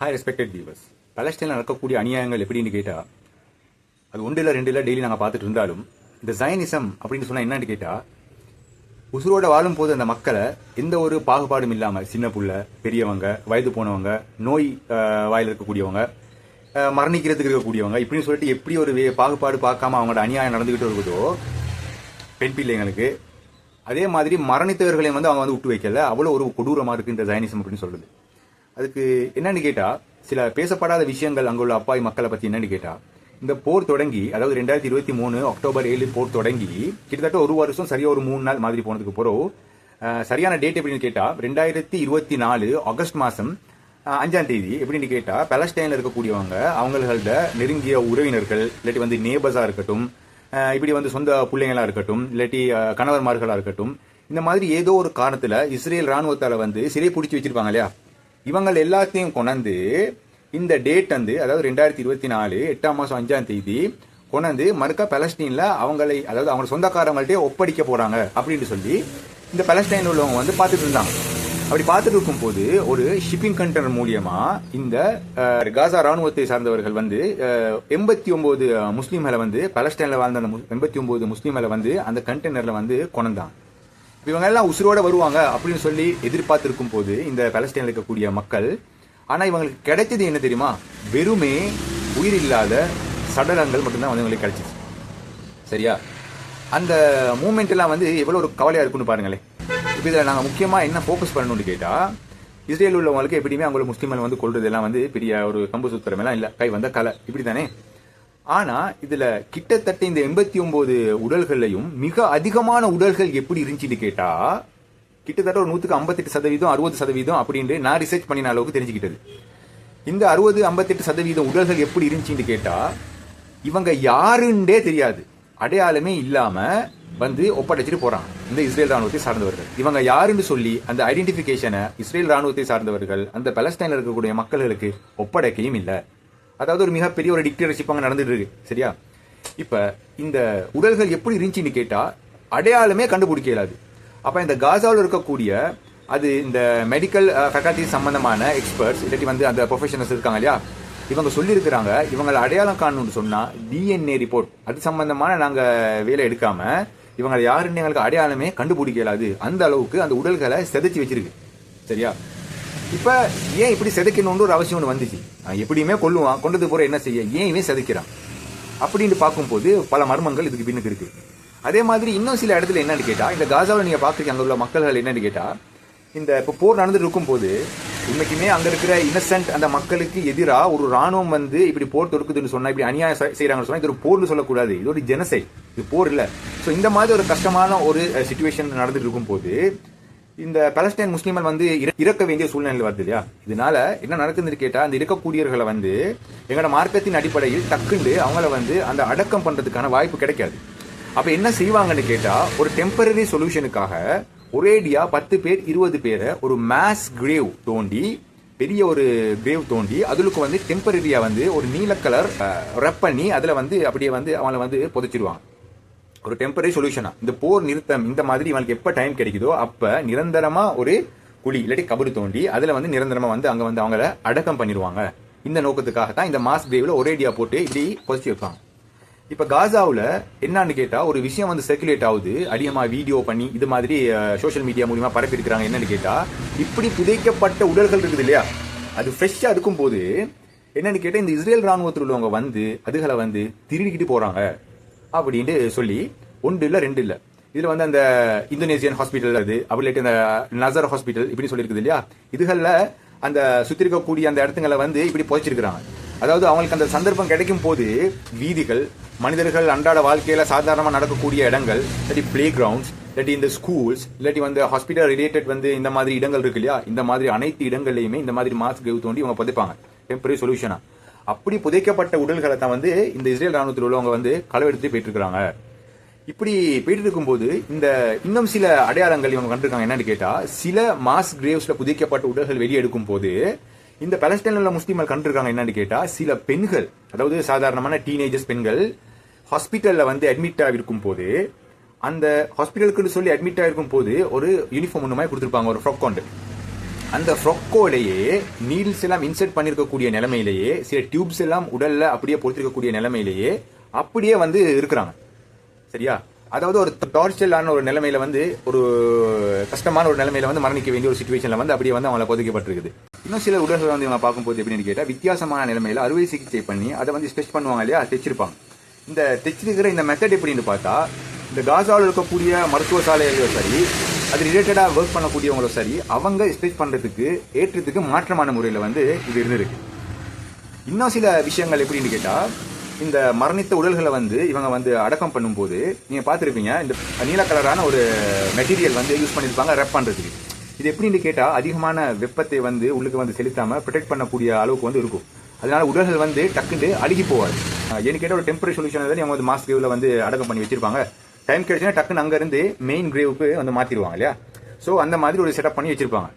Hi respected viewers பலஸ்டைனில் நடக்கக்கூடிய அநியாயங்கள் எப்படின்னு கேட்டால் அது ஒன்று இல்லை ரெண்டு இல்லை டெய்லி நாங்கள் பார்த்துட்டு இருந்தாலும் இந்த ஜைனிசம் அப்படின்னு சொன்னால் என்னன்னு கேட்டால் உசுரோட வாழும் போது அந்த மக்களை எந்த ஒரு பாகுபாடும் இல்லாமல் சின்ன புள்ள பெரியவங்க வயது போனவங்க நோய் வாயில் இருக்கக்கூடியவங்க மரணிக்கிறதுக்கு இருக்கக்கூடியவங்க இப்படின்னு சொல்லிட்டு எப்படி ஒரு வே- பாகுபாடு பார்க்காம அவங்களோட அநியாயம் நடந்துக்கிட்டு இருக்குதோ பெண் பிள்ளைங்களுக்கு அதே மாதிரி மரணித்தவர்களையும் வந்து அவங்க வந்து விட்டு வைக்கல. அவ்வளோ ஒரு கொடூரமாக இருக்குது இந்த ஜைனிசம் அப்படின்னு சொல்கிறது அதுக்கு என்னன்னு கேட்டா சில பேசப்படாத விஷயங்கள் அங்குள்ள அப்பாவி மக்களை பத்தி என்னன்னு கேட்டா இந்த போர் தொடங்கி அதாவது ரெண்டாயிரத்தி இருபத்தி மூணு அக்டோபர் ஏழு போர் தொடங்கி கிட்டத்தட்ட ஒரு வருஷம் சரியா ஒரு மூணு நாள் மாதிரி போனதுக்கு பிறகு சரியான டேட் எப்படின்னு கேட்டா ரெண்டாயிரத்தி இருபத்தி நாலு ஆகஸ்ட் மாசம் அஞ்சாம் தேதி எப்படின்னு கேட்டா பலஸ்டைன்ல இருக்கக்கூடியவங்க அவங்களோட நெருங்கிய உறவினர்கள் இல்லாட்டி வந்து நேபர்ஸா இருக்கட்டும் இப்படி வந்து சொந்த பிள்ளைங்களா இருக்கட்டும் இல்லாட்டி கணவர்மார்களாக கணவர்மார்களா இருக்கட்டும் இந்த மாதிரி ஏதோ ஒரு காரணத்துல இஸ்ரேல் ராணுவத்தால வந்து சிறை பிடிச்சி வச்சிருப்பாங்க இல்லையா? இவங்கள் எல்லாத்தையும் கொண்டாந்து இந்த டேட் வந்து அதாவது ரெண்டாயிரத்தி இருபத்தி நாலு எட்டாம் மாதம் அஞ்சாம் தேதி கொண்டாந்து மறுக்கா பலஸ்டீனில் அவங்களை அதாவது அவங்க சொந்தக்காரங்கள்ட்டே ஒப்படைக்க போகிறாங்க அப்படின்னு சொல்லி இந்த பலஸ்டைன் உள்ளவங்க வந்து பார்த்துட்டு இருந்தாங்க. அப்படி பார்த்துட்டு இருக்கும்போது ஒரு ஷிப்பிங் கண்டெய்னர் மூலியமாக இந்த காசா ராணுவத்தை சார்ந்தவர்கள் வந்து எண்பத்தி ஒம்பது முஸ்லீம்களை வந்து பலஸ்டைனில் வாழ்ந்த அந்த எண்பத்தி ஒம்பது முஸ்லீம்களை வந்து அந்த கண்டெய்னரில் வந்து கொண்டாங்க இவங்க எல்லாம் உசுரோட வருவாங்க அப்படின்னு சொல்லி எதிர்பார்த்திருக்கும் போது இந்த பலஸ்டைன்ல இருக்கக்கூடிய மக்கள் ஆனா இவங்களுக்கு கிடைச்சது என்ன தெரியுமா? வெறுமே உயிர் இல்லாத சடலங்கள் மட்டும்தான் வந்து இவங்களுக்கு கிடைச்சிச்சு. சரியா? அந்த மூமெண்ட் எல்லாம் வந்து எவ்வளவு ஒரு கவலையா இருக்குன்னு பாருங்களேன். இப்போ இதில் நாங்கள் முக்கியமாக என்ன ஃபோக்கஸ் பண்ணணும்னு கேட்டா இஸ்ரேல் உள்ளவங்களுக்கு எப்படியுமே அவங்களை முஸ்லீம்கள் வந்து கொள்றது எல்லாம் வந்து பெரிய ஒரு கம்பு சுத்திரம் எல்லாம் இல்லை. கை வந்த கலை. இப்படி தானே ஆனா இதுல கிட்டத்தட்ட இந்த எண்பத்தி ஒன்பது உடல்கள்லையும் மிக அதிகமான உடல்கள் எப்படி இருந்துச்சுன்னு கேட்டா கிட்டத்தட்ட ஒரு நூத்துக்கு ஐம்பத்தெட்டு சதவீதம் அறுபது சதவீதம் அப்படின்னு நான் ரிசர்ச் பண்ணின அளவுக்கு தெரிஞ்சுக்கிட்டது. இந்த அறுபது ஐம்பத்தெட்டு சதவீதம் உடல்கள் எப்படி இருந்துச்சுன்னு கேட்டா இவங்க யாருன்றே தெரியாது. அடையாளமே இல்லாம வந்து ஒப்படைச்சிட்டு போறாங்க. இந்த இஸ்ரேல் ராணுவத்தை சார்ந்தவர்கள். இவங்க யாருன்னு சொல்லி அந்த ஐடென்டிபிகேஷனை இஸ்ரேல் ராணுவத்தை சார்ந்தவர்கள் அந்த பலஸ்டைன்ல இருக்கக்கூடிய மக்களுக்கு ஒப்படைக்கையும் இல்லை. அதாவது ஒரு மிகப்பெரிய ஒரு டிக்டேட்டர்ஷிப் அங்கே நடந்துட்டு இருக்கு சரியா? இப்போ இந்த உடல்கள் எப்படி இருந்துச்சுன்னு கேட்டால் அடையாளமே கண்டுபிடிக்க இயலாது அப்போ இந்த காசாவில் இருக்கக்கூடிய அது இந்த மெடிக்கல் ஃபேக்கல்டி சம்மந்தமான எக்ஸ்பர்ட்ஸ் இல்லாட்டி வந்து அந்த ப்ரொஃபஷனல்ஸ் இருக்காங்க இல்லையா? இவங்க சொல்லியிருக்கிறாங்க இவங்களை அடையாளம் காணணும்னு சொன்னால் டிஎன்ஏ ரிப்போர்ட் அது சம்பந்தமான நாங்கள் வேலை எடுக்காமல் இவங்களை யாருன்னு எங்களுக்கு அடையாளமே கண்டுபிடிக்க இயலாது அந்த அளவுக்கு அந்த உடல்களை செதைச்சி வச்சிருக்கு சரியா? இப்போ ஏன் இப்படி செதைக்கணும்னு ஒரு அவசியம் ஒன்று வந்துச்சு? எப்படியுமே கொல்லுவான். கொண்டது போற என்ன செய்ய? ஏன் இவன் செதுக்கிறான்? அப்படின்னு பார்க்கும்போது பல மர்மங்கள் இதுக்கு பின்னுக்கு இருக்கு. அதே மாதிரி இன்னும் சில இடத்துல என்னன்னு கேட்டா இந்த காசாவில் நீங்க பார்க்குறீங்க அங்க உள்ள மக்கள்கள் என்னன்னு கேட்டா இந்த இப்போ போர் நடந்துட்டு இருக்கும்போது இன்னைக்குமே அங்க இருக்கிற இன்னசென்ட் அந்த மக்களுக்கு எதிராக ஒரு ராணுவம் வந்து இப்படி போர் தொடுக்குதுன்னு சொன்னா இப்படி அநியாயம் செய்கிறாங்கன்னு சொன்னால் சொன்னா இது ஒரு போர்னு சொல்லக்கூடாது. இது ஒரு ஜெனசை இது போர் இல்ல. ஸோ இந்த மாதிரி ஒரு கஷ்டமான ஒரு சுச்சுவேஷன் நடந்துட்டு இருக்கும்போது இந்த பலஸ்டைன் முஸ்லீம்கள் வந்து இறக்க வேண்டிய சூழ்நிலை வருது இல்லையா? இதனால என்ன நடக்குதுன்னு கேட்டா அந்த இருக்கக்கூடியவர்களை வந்து எங்களோட மார்க்கத்தின் அடிப்படையில் டக்குண்டு அவங்கள வந்து அந்த அடக்கம் பண்றதுக்கான வாய்ப்பு கிடைக்காது. அப்ப என்ன செய்வாங்கன்னு கேட்டா ஒரு டெம்பரரி சொல்யூஷனுக்காக ஒரேடியா பத்து பேர் இருபது பேரை ஒரு மேஸ் கிரேவ் தோண்டி பெரிய ஒரு கிரேவ் தோண்டி அதுக்கு வந்து டெம்பரரியா வந்து ஒரு நீல கலர் ரெப் பண்ணி அதுல வந்து அப்படியே வந்து அவங்கள வந்து புதைச்சிருவாங்க. ஒரு டெம்பரரி சொல்யூஷனா இந்த போர் நிறுத்தம் இந்த மாதிரி இவனுக்கு எப்ப டைம் கிடைக்குதோ அப்ப நிரந்தரமா ஒரு குழி இல்லாட்டி கபரு தோண்டி அதுல வந்து நிரந்தரமா வந்து அங்க வந்து அவங்கள அடக்கம் பண்ணிடுவாங்க. இந்த நோக்கத்துக்காக தான் இந்த மாஸ் கிரேவ்ல ஒரேடியா போட்டு இப்படி பொசிச்சு வைப்பாங்க. இப்ப காசாவில் என்னன்னு கேட்டா ஒரு விஷயம் வந்து சர்க்குலேட் ஆகுது. அதிகமா வீடியோ பண்ணி இது மாதிரி சோஷியல் மீடியா மூலியமா பரப்பி இருக்கிறாங்க என்னன்னு கேட்டா இப்படி புதைக்கப்பட்ட உடல்கள் இருக்குது இல்லையா? அது ஃப்ரெஷ்ஷா இருக்கும் போது என்னன்னு கேட்டா இந்த இஸ்ரேல் ராணுவத்தில் உள்ளவங்க வந்து அதுகளை வந்து திருடிக்கிட்டு போறாங்க. அப்படின்ட்டு சொல்லி ஒன்று இல்லை ரெண்டு இல்லை. இதில் வந்து அந்த இந்தோனேசியன் ஹாஸ்பிட்டல் அது அப்படி இந்த நசர் ஹாஸ்பிட்டல் இப்படி சொல்லியிருக்குது இல்லையா? இதுகளில் அந்த சுற்றி இருக்கக்கூடிய அந்த இடத்துங்களை வந்து இப்படி புதைச்சிருக்கிறாங்க. அதாவது அவங்களுக்கு அந்த சந்தர்ப்பம் கிடைக்கும் போது வீதிகள் மனிதர்கள் அன்றாட வாழ்க்கையில் சாதாரணமாக நடக்கக்கூடிய இடங்கள் இல்லாட்டி பிளே கிரவுண்ட்ஸ் இல்லாட்டி இந்த ஸ்கூல்ஸ் இல்லாட்டி வந்து ஹாஸ்பிட்டல் ரிலேட்டட் வந்து இந்த மாதிரி இடங்கள் இருக்கு இல்லையா? இந்த மாதிரி அனைத்து இடங்கள்லையுமே இந்த மாதிரி மாஸ்க் தோண்டி இவங்க புதைப்பாங்க. டெம்பரரி சொல்யூஷனா அப்படி புதைக்கப்பட்ட உடல்களை தான் வந்து இந்த இஸ்ரேல் ராணுவத்தில் உள்ளவங்க வந்து களவெடுத்து போயிட்டு இருக்கிறாங்க இப்படி போயிட்டு இருக்கும்போது இந்த இன்னும் சில அடையாளங்கள் இவங்க கண்டிருக்காங்க என்னன்னு கேட்டா சில மாஸ் கிரேவ்ஸ்ல புதைக்கப்பட்ட உடல்கள் வெளியே எடுக்கும் போது இந்த பலஸ்டைன்ல உள்ள முஸ்லீம்கள் கண்டிருக்காங்க என்னன்னு கேட்டா சில பெண்கள் அதாவது சாதாரணமான டீனேஜர்ஸ் பெண்கள் ஹாஸ்பிட்டல்ல வந்து அட்மிட் ஆகிருக்கும் போது அந்த ஹாஸ்பிட்டலுக்குன்னு சொல்லி அட்மிட் ஆகிருக்கும் போது ஒரு யூனிஃபார்ம் ஒன்று மாதிரி கொடுத்துருப்பாங்க ஒரு ஃப்ராக் கொண்டு அந்த ஃப்ரொக்கோலேயே நீடில்ஸ் எல்லாம் இன்செர்ட் பண்ணிருக்கக்கூடிய நிலைமையிலேயே சில டியூப்ஸ் எல்லாம் உடல்ல அப்படியே பொறுத்திருக்கக்கூடிய நிலைமையிலேயே அப்படியே வந்து இருக்கிறாங்க. சரியா? அதாவது ஒரு டார்ச்சலான ஒரு நிலைமையில வந்து ஒரு கஷ்டமான ஒரு நிலைமையில வந்து மரணிக்க வேண்டிய ஒரு சுச்சுவேஷன்ல வந்து அப்படியே வந்து அவங்கள பொதுக்கப்பட்டிருக்குது. இன்னும் சில உடல்களை வந்து இவங்க பார்க்கும்போது எப்படின்னு கேட்டால் வித்தியாசமான நிலைமையில அறுவை சிகிச்சை பண்ணி அதை வந்து ஸ்ட்ரெச் பண்ணுவாங்க இல்லையா? தைச்சிருப்பாங்க. இந்த தைச்சிருக்கிற இந்த மெத்தட் எப்படின்னு பார்த்தா இந்த காசாவில் இருக்கக்கூடிய மருத்துவ சாலையிலையும் சரி அது ரிலேட்டடாக ஒர்க் பண்ணக்கூடியவங்களும் சரி அவங்க ஸ்ட்ரெச் பண்ணுறதுக்கு ஏற்றத்துக்கு மாற்றமான முறையில் வந்து இது இருந்திருக்கு. இன்னும் சில விஷயங்கள் எப்படின்னு கேட்டால் இந்த மரணித்த உடல்களை வந்து இவங்க வந்து அடக்கம் பண்ணும்போது நீங்கள் பார்த்துருப்பீங்க இந்த நீல கலரான ஒரு மெட்டீரியல் வந்து யூஸ் பண்ணியிருப்பாங்க ரெப் பண்ணுறதுக்கு இது எப்படின்னு கேட்டால் அதிகமான வெப்பத்தை வந்து உள்ளுக்கு வந்து செலுத்தாமல் ப்ரொடெக்ட் பண்ணக்கூடிய அளவுக்கு வந்து இருக்கும். அதனால உடல்கள் வந்து டக்குன்னு அழுகி போவாது. ஏன்னு கேட்டால் ஒரு டெம்பரரி சொல்யூஷன் தான் இவங்க வந்து மாஸ்க் கிரேவ்ல வந்து அடக்கம் பண்ணி வச்சிருப்பாங்க. டைம் கிடைச்சுன்னா டக்குன்னு அங்கேருந்து மெயின் கிரேவுக்கு வந்து மாற்றிடுவாங்க இல்லையா? ஸோ அந்த மாதிரி ஒரு செட்டப் பண்ணி வச்சுருப்பாங்க.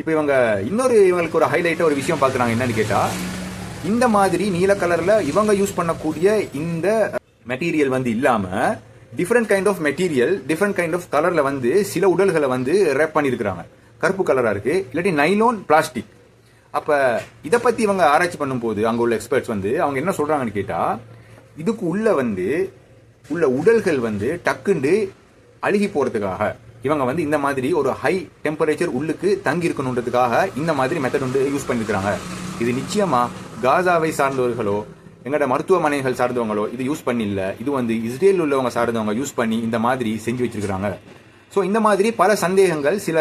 இப்போ இவங்க இன்னொரு இவங்களுக்கு ஒரு ஹைலைட்டாக ஒரு விஷயம் பார்க்குறாங்க என்னன்னு கேட்டால் இந்த மாதிரி நீல கலரில் இவங்க யூஸ் பண்ணக்கூடிய இந்த மெட்டீரியல் வந்து இல்லாமல் different kind of material different kind of கலரில் வந்து சில உடல்களை வந்து ரேப் பண்ணியிருக்கிறாங்க. கருப்பு கலராக இருக்குது இல்லாட்டி நைலோன் பிளாஸ்டிக் அப்போ இதை பற்றி இவங்க ஆராய்ச்சி பண்ணும்போது அங்கே உள்ள எக்ஸ்பர்ட்ஸ் வந்து அவங்க என்ன சொல்கிறாங்கன்னு கேட்டால் இதுக்கு உள்ளே வந்து உள்ள உடல்கள் வந்து டக்குண்டு அழுகி போறதுக்காக. இவங்க வந்து இந்த மாதிரி ஒரு ஹை டெம்பரேச்சர் உள்ளுக்கு தங்கி இருக்கணுன்றதுக்காக இந்த மாதிரி மெத்தட் வந்து யூஸ் பண்ணிருக்காங்க இது நிச்சயமா காசாவை சார்ந்தவர்களோ எங்களோட மருத்துவமனைகள் சார்ந்தவங்களோ இது யூஸ் பண்ணில்ல. இது வந்து இஸ்ரேல் உள்ளவங்க சார்ந்தவங்க யூஸ் பண்ணி இந்த மாதிரி செஞ்சு வச்சிருக்கிறாங்க. ஸோ இந்த மாதிரி பல சந்தேகங்கள் சில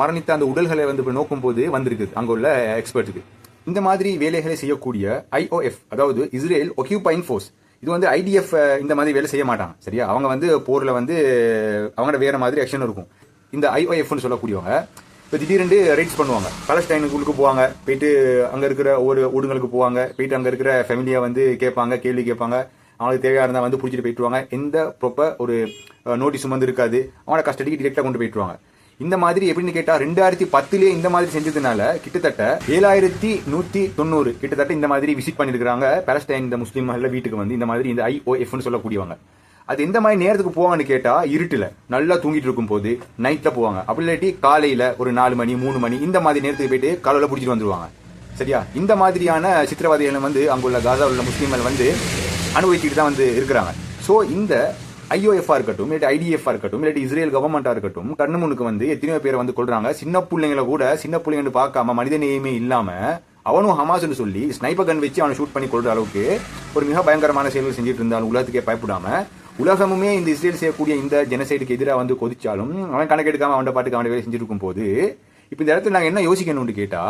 மரணித்த அந்த உடல்களை வந்து நோக்கும் போது வந்திருக்குது அங்கே உள்ள எக்ஸ்பர்ட்டுக்கு இந்த மாதிரி வேலைகளை செய்யக்கூடிய ஐஓஎஃப் அதாவது இஸ்ரேல் ஒக்யூபைன் ஃபோர்ஸ் இது வந்து ஐடிஎஃப் இந்த மாதிரி வேலை செய்ய மாட்டாங்க சரியா? அவங்க வந்து போரில் வந்து அவங்களோட வேற மாதிரி ஆக்ஷன் இருக்கும். இந்த ஐஒஎஃப்னு சொல்லக்கூடியவங்க இப்போ திடீரெண்டு ரைட்ஸ் பண்ணுவாங்க. பலஸ்டைனுக்குள்ளுக்கு போவாங்க போயிட்டு அங்கே இருக்கிற ஒரு ஊடுங்களுக்கு போவாங்க போயிட்டு அங்கே இருக்கிற ஃபேமிலியை வந்து கேட்பாங்க கேள்வி கேட்பாங்க. அவங்களுக்கு தேவையாக இருந்தால் வந்து பிடிச்சிட்டு போயிட்டுருவாங்க எந்த ப்ராப்பர் ஒரு நோட்டீஸும் வந்து இருக்காது. அவங்கள கஸ்டடிக்கு டிரெக்டாக கொண்டு போயிட்டுருவாங்க இந்த மாதிரி எப்படின்னு கேட்டா ரெண்டாயிரத்தி பத்துலயே இந்த மாதிரி செஞ்சதுனால கிட்டத்தட்ட ஏழாயிரத்தி நூத்தி தொண்ணூறு கிட்டத்தட்ட இந்த மாதிரி விசிட் பண்ணிருக்காங்க பாலஸ்டைன் இந்த முஸ்லீம் வீட்டுக்கு வந்து இந்த மாதிரி இந்த ஐஓஎஃப்னு சொல்லக்கூடியவங்க. அது எந்த மாதிரி நேரத்துக்கு போவாங்கன்னு கேட்டா இருட்டுல. நல்லா தூங்கிட்டு இருக்கும் போது நைட்ல போவாங்க. அப்படி இல்லாட்டி காலையில ஒரு நாலு மணி மூணு மணி இந்த மாதிரி நேரத்துக்கு போயிட்டு காலையில பிடிச்சிட்டு வந்துருவாங்க. சரியா? இந்த மாதிரியான சித்திரவாதிகளை வந்து அங்குள்ள காசா உள்ள முஸ்லீம்கள் வந்து அனுபவிச்சுட்டு தான் வந்து இருக்கிறாங்க. ஸோ இந்த ஐஓஎஃப்ஆ இருக்கட்டும் இல்லாட்டி ஐடிஎஃப்ஆ இருக்கட்டும் இல்லாட்டி இஸ்ரேல் கவர்மெண்டா இருக்கட்டும் கண்ணு முன்னுக்கு வந்து எத்தனையோ பேரை வந்து கொள்றாங்க சின்ன பிள்ளைங்களை கூட சின்ன பிள்ளைங்கன்னு பார்க்காம மனித நேயமே இல்லாம அவனும் ஹமாஸ்னு சொல்லி ஸ்னைப்பர் கன் வச்சு அவனை ஷூட் பண்ணி கொள்ற அளவுக்கு ஒரு மிக பயங்கரமான செயல்கள் செஞ்சுட்டு இருந்தாலும் உலகத்துக்கே பயப்படாம உலகமுமே இந்த இஸ்ரேல் செய்யக்கூடிய இந்த ஜெனசைடுக்கு எதிராக வந்து கொதிச்சாலும் அவன் கணக்கெடுக்காம அவன் பாட்டுக்கு அவனை வேலை செஞ்சுட்டு இருக்கும் போது இப்போ இந்த இடத்துல நாங்கள் என்ன யோசிக்கணும்னு கேட்டா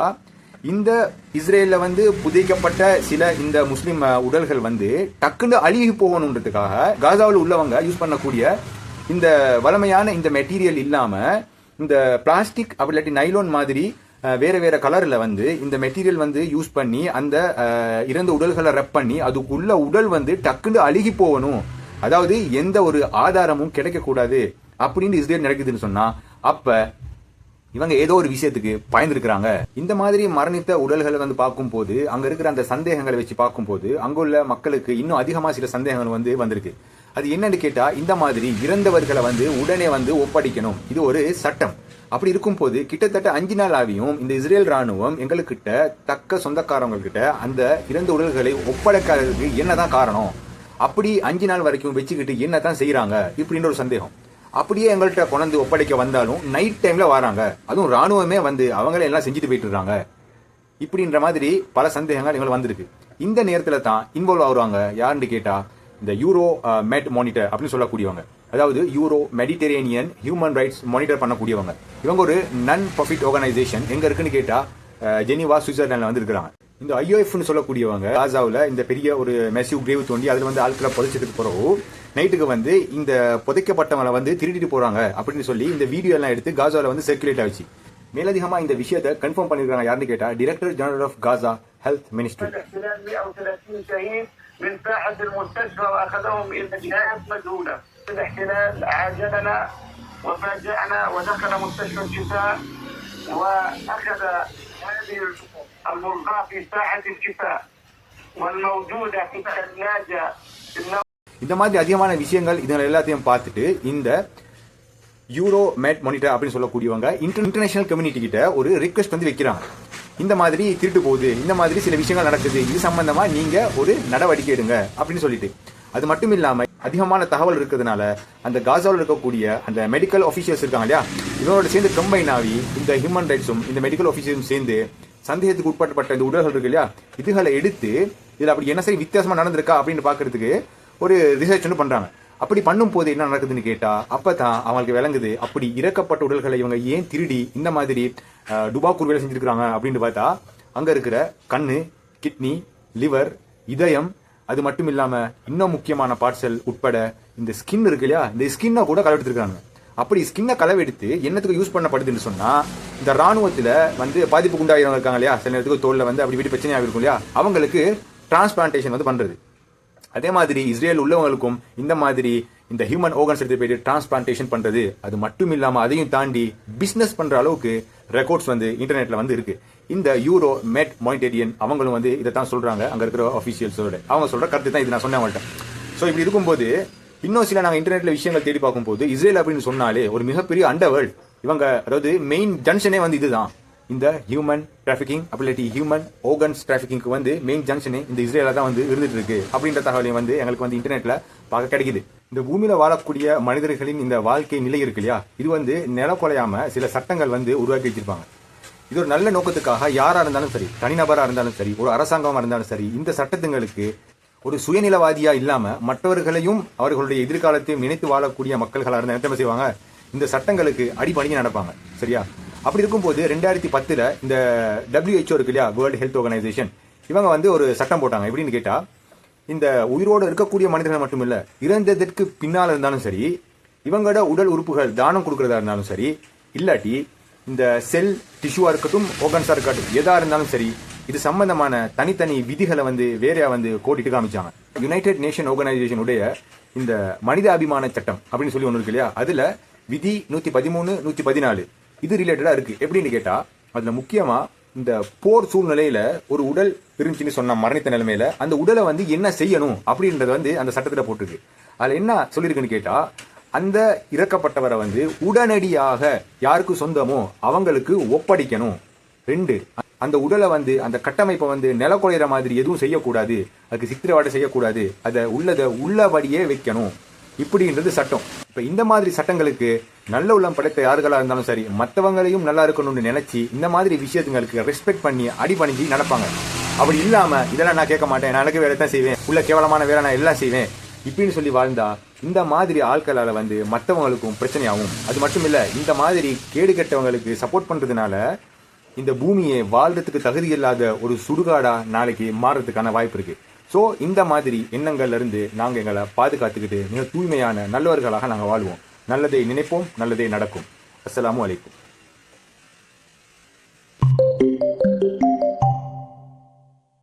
இந்த இஸ்ரேலில் வந்து புதைக்கப்பட்ட சில இந்த முஸ்லிம் உடல்கள் வந்து டக்குன்னு அழுகி போகணுன்றதுக்காக காசாவில் உள்ளவங்க யூஸ் பண்ணக்கூடிய இந்த வளமையான இந்த மெட்டீரியல் இல்லாம இந்த பிளாஸ்டிக் அப்படி இல்லாட்டி நைலோன் மாதிரி வேறு வேற வேற கலர்ல வந்து இந்த மெட்டீரியல் வந்து யூஸ் பண்ணி அந்த இறந்த உடல்களை ரெப் பண்ணி அதுக்குள்ள உடல் வந்து டக்குன்னு அழுகி போகணும். அதாவது எந்த ஒரு ஆதாரமும் கிடைக்கக்கூடாது அப்படின்னு இஸ்ரேல் நடக்குதுன்னு சொன்னா அப்ப இவங்க ஏதோ ஒரு விஷயத்துக்கு பயந்துருக்கிறாங்க. இந்த மாதிரி மரணித்த உடல்களை வந்து பார்க்கும்போது அங்க இருக்கிற அந்த சந்தேகங்களை வச்சு பார்க்கும்போது அங்குள்ள மக்களுக்கு இன்னும் அதிகமா சில சந்தேகங்கள் வந்து வந்திருக்கு. அது என்னன்னு கேட்டா இந்த மாதிரி இறந்தவர்களை வந்து உடனே வந்து ஒப்படைக்கணும். இது ஒரு சட்டம். அப்படி இருக்கும்போது கிட்டத்தட்ட அஞ்சு நாள் ஆகியும் இந்த இஸ்ரேல் ராணுவம் எங்களுக்கிட்ட தக்க சொந்தக்காரவங்கக்கிட்ட அந்த இறந்த உடல்களை ஒப்படைக்காததுக்கு என்னதான் காரணம்? அப்படி அஞ்சு நாள் வரைக்கும் வச்சுக்கிட்டு என்னதான் செய்யறாங்க இப்படின்ற ஒரு சந்தேகம். அப்படியே எங்கள்கிட்ட கொண்டு ஒப்படைக்க வந்தாலும் நைட் டைம்ல வராங்க. அதுவும் ராணுவமே வந்து அவங்களே எல்லாம் செஞ்சுட்டு போயிட்டு இருக்காங்க. இப்படின்ற மாதிரி பல சந்தேகங்கள் எங்களுக்கு வந்திருக்கு. இந்த நேரத்தில் தான் இன்வால்வ் ஆகுறாங்க. யாருன்னு கேட்டால் இந்த யூரோ மெட் மானிட்டர் அப்படின்னு சொல்லக்கூடியவங்க. அதாவது Euro Mediterranean human rights monitor பண்ணக்கூடியவங்க. இவங்க ஒரு நான் ப்ராஃபிட் ஆர்கனைசேஷன் எங்கே இருக்குன்னு கேட்டால் ஜெனிவா சுவிட்சர்லாண்டில் வந்துருக்குறாங்க. வந்து இருக்கிறாங்க இந்த ஐஓஎஃப்னு சொல்லக்கூடியவங்க காசாவில் இந்த பெரிய ஒரு மெசிவ் கிரேவ் தோண்டி அதில் வந்து ஆட்களை புதைச்சதுக்கு பிறகு நைட்டுக்கு வந்து இந்த புதைக்கப்பட்டவங்களை வந்து திருடிட்டு போறாங்க அப்படின்னு சொல்லி இந்த வீடியோ எல்லாம் எடுத்து காசாவில் வந்து சர்க்குலேட் ஆச்சு மேலதிகமா இந்த விஷயத்தை கன்ஃபார்ம் பண்ணிருக்காங்க யாருன்னு கேட்டா director general of Gaza health ministry الاحتلال 130 شهيد من ساحة المستشفى وأخذهم إلى جهات مجهولة الاحتلال عاجلنا وفاجأنا ودخل مستشفى الشفاء وأخذ هذه الملقاة في ساحة الشفاء والموجودة في الثلاجة في النوم இந்த மாதிரி அதிகமான விஷயங்கள் இதுகள் எல்லாத்தையும் பார்த்துட்டு இந்த யூரோ மேட் மானிட்டர் அப்படின்னு சொல்லக்கூடியவங்க இன்டர் இன்டர்நேஷனல் கம்யூனிட்டி கிட்ட ஒரு ரிக்வெஸ்ட் வந்து வைக்கிறாங்க. இந்த மாதிரி திருட்டு போகுது இந்த மாதிரி சில விஷயங்கள் நடக்குது இது சம்பந்தமா நீங்க ஒரு நடவடிக்கை எடுங்க அப்படின்னு சொல்லிட்டு. அது மட்டும் இல்லாம அதிகமான தகவல் இருக்கிறதுனால அந்த காசாவில் இருக்கக்கூடிய அந்த மெடிக்கல் ஆஃபீஷியல்ஸ் இருக்காங்க இல்லையா? இவங்களோட சேர்ந்து கம்பைன் ஆகி இந்த ஹியூமன் ரைட்ஸும் இந்த மெடிக்கல் ஆஃபீஸரும் சேர்ந்து சந்தேகத்துக்கு உட்பட்டப்பட்ட இந்த உடல்கள் இருக்கு இல்லையா? இதுகளை எடுத்து இதுல அப்படி என்ன சரி வித்தியாசமா நடந்திருக்கா அப்படின்னு பாக்குறதுக்கு ஒரு ரிசர்ச் ஒன்று பண்றாங்க. அப்படி பண்ணும் போது என்ன நடக்குதுன்னு கேட்டா அப்பதான் அவங்களுக்கு விளங்குது அப்படி இறக்கப்பட்ட உடல்களை இவங்க ஏன் திருடி இந்த மாதிரி அஹ், டுபாக்கூர் வேலை அப்படின்னு பார்த்தா அங்க இருக்கிற கண்ணு கிட்னி லிவர் இதயம் அது மட்டும் இல்லாம இன்னும் முக்கியமான பார்சல் உட்பட இந்த ஸ்கின் இருக்கு இல்லையா? இந்த ஸ்கின்னை கூட களவெடுத்துருக்காங்க அப்படி ஸ்கின்னை களவெடுத்து என்னத்துக்கு யூஸ் பண்ணப்படுதுன்னு சொன்னா இந்த ராணுவத்துல வந்து பாதிப்பு உண்டாகிறவங்க இருக்காங்க இல்லையா? சில நேரத்துக்கு தோல்ல வந்து அப்படி வீட்டு பிரச்சனையாக இருக்கும் இல்லையா? அவங்களுக்கு டிரான்ஸ்பிளான்டேஷன் வந்து பண்றது. அதே மாதிரி இஸ்ரேல் உள்ளவங்களுக்கும் இந்த மாதிரி இந்த ஹியூமன் ஓகன்ஸ் எடுத்து போயிட்டு டிரான்ஸ்பிளான்டேஷன் பண்றது அது மட்டும் இல்லாம அதையும் தாண்டி பிசினஸ் பண்ற அளவுக்கு ரெக்கார்ட்ஸ் வந்து இன்டர்நெட்ல வந்து இருக்கு. இந்த யூரோ மெட் மானிட்டேரியன் அவங்களும் வந்து இதை தான் சொல்றாங்க அங்க இருக்கிற அஃபீஷியல்ஸோட அவங்க சொல்ற கருத்து தான் இது நான் சொன்னேன் அவங்கள்ட்ட. ஸோ இப்படி இருக்கும்போது இன்னும் சில நாங்கள் இன்டர்நெட்ல விஷயங்கள் தேடி பார்க்கும்போது இஸ்ரேல் அப்படின்னு சொன்னாலே ஒரு மிகப்பெரிய அண்டர்வேர்ல்ட் இவங்க அதாவது மெயின் ஜங்ஷனே வந்து இதுதான். இந்த human trafficking ability human organs டிராஃபிக்கிங்க்கு வந்து மெயின் ஜங்ஷனே இந்த இஸ்ரேல தான் வந்து இருந்துட்டு இருக்கு அப்படின்ற தகவலையும் வந்து எங்களுக்கு வந்து இன்டர்நெட்ல பார்க்க கிடைக்குது. இந்த பூமியில வாழக்கூடிய மனிதர்களின் இந்த வாழ்க்கை நிலை இருக்கு இல்லையா? இது வந்து நிலக்குலையாம சில சட்டங்கள் வந்து உருவாக்கி வச்சிருப்பாங்க. இது ஒரு நல்ல நோக்கத்துக்காக யாரா இருந்தாலும் சரி தனிநபரா இருந்தாலும் சரி ஒரு அரசாங்கமா இருந்தாலும் சரி இந்த சட்டத்துங்களுக்கு ஒரு சுயநிலவாதியா இல்லாம மற்றவர்களையும் அவர்களுடைய எதிர்காலத்தையும் நினைத்து வாழக்கூடிய மக்கள்களா இருந்தா என்ன செய்வாங்க? இந்த சட்டங்களுக்கு அடிபணிஞ்சு நடப்பாங்க. சரியா? அப்படி இருக்கும்போது ரெண்டாயிரத்தி பத்தில் இந்த டபிள்யூஹெச்ஓ இருக்கு இல்லையா? வேர்ல்டு ஹெல்த் ஆர்கனைசேஷன் இவங்க வந்து ஒரு சட்டம் போட்டாங்க. எப்படின்னு கேட்டால் இந்த உயிரோடு இருக்கக்கூடிய மனிதர்கள் மட்டும் இல்லை இறந்ததற்கு பின்னால் இருந்தாலும் சரி இவங்களோட உடல் உறுப்புகள் தானம் கொடுக்குறதா இருந்தாலும் சரி இல்லாட்டி இந்த செல் டிஷ்யூவாக இருக்கட்டும் ஓகன்ஸாக இருக்கட்டும் எதாக இருந்தாலும் சரி இது சம்பந்தமான தனித்தனி விதிகளை வந்து வேறையா வந்து கோட்டிட்டு காமிச்சாங்க. யுனைடெட் நேஷன் ஆர்கனைசேஷனுடைய இந்த மனித அபிமான சட்டம் அப்படின்னு சொல்லி ஒன்று இருக்கு இல்லையா? அதில் விதி நூற்றி பதிமூணு நூற்றி பதினாலு. இது ரிலேட்டடா இருக்கு. எப்படின்னு கேட்டா அதுல முக்கியமா இந்த போர் சூழ்நிலையில ஒரு உடல் இருந்துச்சுன்னு சொன்ன மரணித்த நிலைமையில அந்த உடலை வந்து என்ன செய்யணும் அப்படின்றத வந்து அந்த சட்டத்துல போட்டிருக்கு. அதுல என்ன சொல்லியிருக்குன்னு கேட்டா அந்த இறக்கப்பட்டவரை வந்து உடனடியாக யாருக்கு சொந்தமோ அவங்களுக்கு ஒப்படைக்கணும். ரெண்டு அந்த உடலை வந்து அந்த கட்டமைப்பை வந்து நிலக்குலையிற மாதிரி எதுவும் செய்யக்கூடாது. அதுக்கு சித்திரவாடை செய்யக்கூடாது. அதை உள்ளதை உள்ளபடியே வைக்கணும். இப்படின்றது சட்டம். இப்போ இந்த மாதிரி சட்டங்களுக்கு நல்ல உள்ளம் படைத்த யாருகளாக இருந்தாலும் சரி மற்றவங்களையும் நல்லா இருக்கணும்னு நினச்சி இந்த மாதிரி விஷயத்துங்களுக்கு ரெஸ்பெக்ட் பண்ணி அடிபணிஞ்சு நடப்பாங்க. அப்படி இல்லாமல் இதெல்லாம் நான் கேட்க மாட்டேன். நான் எனக்கு வேலை தான் செய்வேன். உள்ள கேவலமான வேலை நான் எல்லாம் செய்வேன். இப்படின்னு சொல்லி வாழ்ந்தா இந்த மாதிரி ஆட்களால் வந்து மற்றவங்களுக்கும் பிரச்சனையாகும். அது மட்டும் இல்லை இந்த மாதிரி கேடு கெட்டவங்களுக்கு சப்போர்ட் பண்ணுறதுனால இந்த பூமியை வாழ்றதுக்கு தகுதி இல்லாத ஒரு சுடுகாடாக நாளைக்கு மாறுறதுக்கான வாய்ப்பு இருக்குது ஸோ இந்த மாதிரி எண்ணங்கள்லேருந்து நாங்கள் எங்களை பாதுகாத்துக்கிட்டு மிக தூய்மையான நல்லவர்களாக நாங்கள் வாழ்வோம். நல்லதை நினைப்போம் நல்லதே நடக்கும். அஸ்லாம் வலைக்கும்